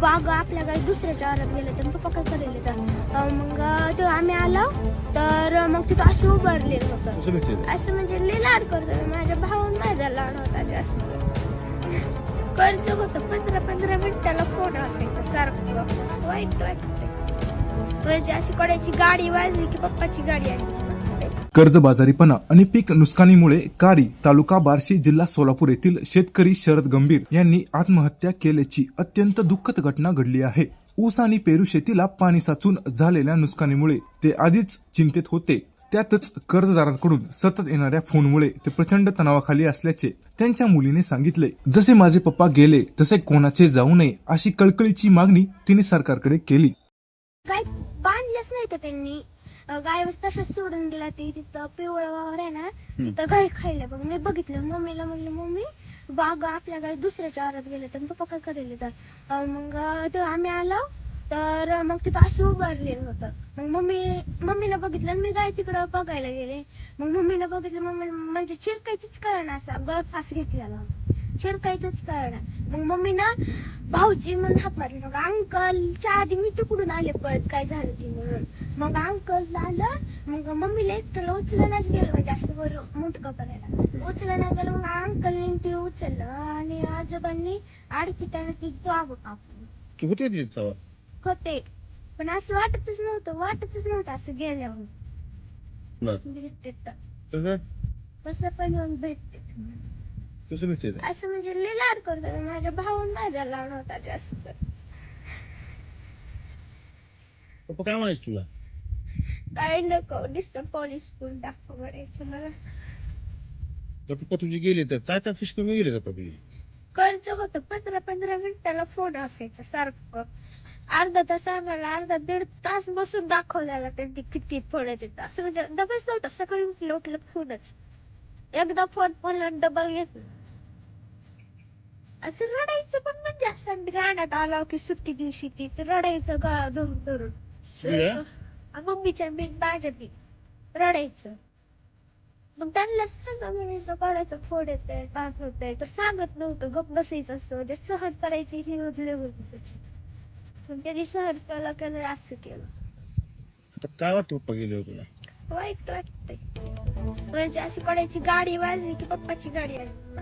वाघ आपल्या गाडी दुसऱ्याच्या आरात गेलं तर पप्पा काय करेल तर मग तो आम्ही आलो तर मग तिथं असं होतं भेटते असं म्हणजे लय लाड करतो माझ्या भावान माझा लाड होता जास्त. कर्ज होतं. पंधरा पंधरा मिनिटाला फोन असायचा सारखं. वाईट वाटतंय. म्हणजे अशी कडायची गाडी वाजली की पप्पाची गाडी आली. कर्जबाजारीपणा आणि पीक नुकसानीमुळे कारी तालुका बार्शी जिल्हा सोलापूर येथील शेतकरी शरद गंभीर यांनी आत्महत्या केल्याची अत्यंत दुःखद घटना घडली आहे. ऊस आणि पेरू शेतीला पाणी साचून झालेल्या नुकसानीमुळे ते आधीच चिंतेत होते. त्यातच कर्जदारांकडून सतत येणाऱ्या फोनमुळे ते प्रचंड तणावाखाली असल्याचे त्यांच्या मुलीने सांगितले. जसे माझे पप्पा गेले तसे कोणाचे जाऊ नये अशी कळकळीची मागणी तिने सरकारकडे केली. काय बांधलंच नाही तर त्यांनी. गाय तसंच सोडून दिला ती तिथं पिवळं वावर आहे ना तिथं गाय खायला. बघ मी बघितलं. मम्मीला म्हणलं मम्मी वाघ आपल्या गाय दुसऱ्याच्या आरात गेले तर पप्पा काय करेल तर मग तो आम्ही आलो. तर मग तिथं असं उभारलेलं होतं. मग मम्मी मम्मीला बघितलं आणि मी गाय तिकडं बघायला गेले. मग मम्मीला बघितलं मम्मी म्हणजे चिरकायचीच कळणार असा गळफास घेतलेला. चिरकायचंच कळणार मग मम्मी ना भाऊजी म्हणून हाक मारले मग अंकलच्या आधी मी तिकडून आले पळत काय झालं ती म्हणून. मग अंकल आलं मग मम्मीला एकट्याला उचलण्याच गेलं म्हणजे असं बरं मुटकं करायला. उचलण्यात गेलं मग अंकलने ते उचललं आणि आजोबांनी आडकी त्याने ती जाग कापली होते तिथे? होते पण असं वाटतच नव्हतं वाटतच नव्हतं असं गेल्यावर. भेटते तर. कसं? कसं पण येऊन भेटते. कसं भेटते ते? असं म्हणजे लय लाड करतो माझ्या भाऊन माझा लाड होता जास्त. पप्पा काय म्हणायचं तुला? काय नको. नुसतं पोलीस स्कूल दाखव म्हणायचं मला तर पप्पा तुझे गेले तर काय त्या फिश गेले तर पप्पा? कर्ज होतं. पंधरा पंधरा मिनिटाला फोन असायचा सारखं. अर्धा तास आम्हाला अर्धा दीड तास बसून दाखवलेला त्यांनी किती फोन येते असं म्हणजे डबलच नव्हता. सकाळी उठलं उठलं फोनच एकदा फोन बोलला डबल घेतला. असं रडायचं पण म्हणजे असं आम्ही रानात आलो की सुट्टी दिवशी ती तर रडायचं गळा धरून धरून? आ, मम्मीच्या मी माझ्या ती रडायचं. मग त्यांना सांगा करायचं फोड येतंय पाच होतंय. तर सांगत नव्हतं गप बसायचं असं. म्हणजे सहन करायची ही उरले होती त्याची. पण त्यांनी सहन केलं केलं असं केलं. काय वाटतं पप्पा गेले तुला वाईट वाटतंय. म्हणजे अशी कडायची गाडी वाजली की पप्पाची गाडी आली.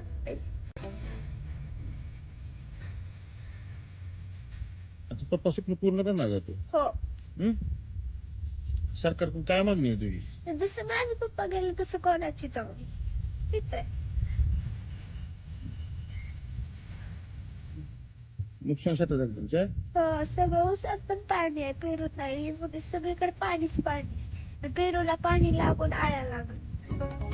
स्वप्न पूर्ण करणार का तू. हो. हं? सरकारकडून काय मागणी आहे तुझी? जसं माझे पप्पा गेले तसं कोणाची चांगली तीच आहे. नुकसान शेतात आहे तुमच्या हो, सगळं ऊसात पण पाणी आहे पेरूत नाही. म्हणजे सगळीकडे पाणीच पाणी पेरूला पाणी लागून आळ्या लागून.